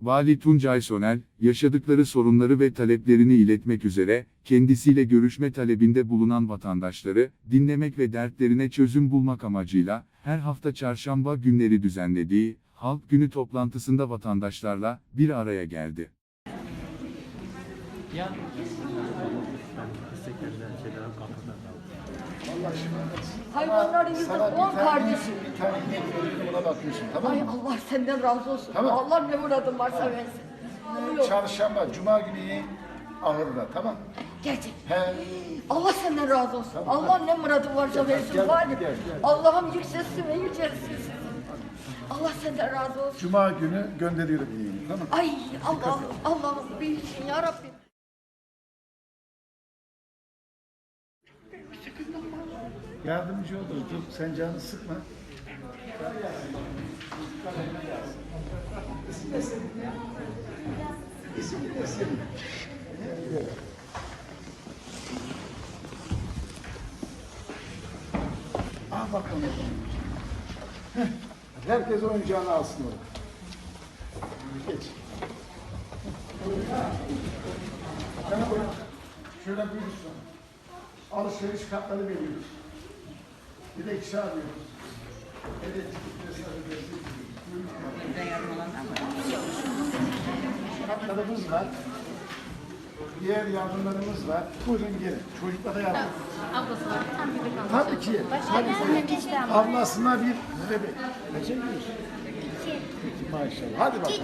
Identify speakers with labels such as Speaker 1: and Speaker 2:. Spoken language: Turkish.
Speaker 1: Vali Tuncay Soner, yaşadıkları sorunları ve taleplerini iletmek üzere, kendisiyle görüşme talebinde bulunan vatandaşları, dinlemek ve dertlerine çözüm bulmak amacıyla, her hafta çarşamba günleri düzenlediği, Halk Günü toplantısında vatandaşlarla bir araya geldi.
Speaker 2: Hayvanlarınızın
Speaker 3: Sana bir
Speaker 2: on
Speaker 3: tane, bakıyorsun tamam
Speaker 2: Ay
Speaker 3: mı?
Speaker 2: Allah senden razı olsun.
Speaker 3: Tamam.
Speaker 2: Allah ne muradın varsa versin. Buyur.
Speaker 3: Çarşamba, cuma günü ahırda tamam mı?
Speaker 2: Gerçek.
Speaker 3: He.
Speaker 2: Allah senden razı olsun. Allah ne muradın varsa versin.
Speaker 3: gel,
Speaker 2: Valim.
Speaker 3: gel, gel.
Speaker 2: Allah'ım yükselsin ve yücelsin sizi. Allah senden razı olsun.
Speaker 3: Cuma günü gönderiyorum ineğini tamam mı?
Speaker 2: Ay Allah'ım Allah'ım büyüksün ya Rabbim.
Speaker 3: Yardımcı olur. Dur sen canını sıkma. Senin ya? İsim ne senin? Al bak onu. Heh, Herkes oyuncağını alsın orada. Geç. Sana buyur. Şöyle buyursun. Alışveriş kartları veriyoruz. Bir de ikişer alıyoruz. Kartlarımız var. Diğer yardımlarımız var. Buyurun gelin. Çocuklara yardım.
Speaker 4: Ablası var. Tam bebek ablası.
Speaker 3: Tabii ki.
Speaker 4: Başka işte ama.
Speaker 3: Ablasına bir bebek. Kaça gidiyorsun? İki. Maşallah. Hadi bakalım.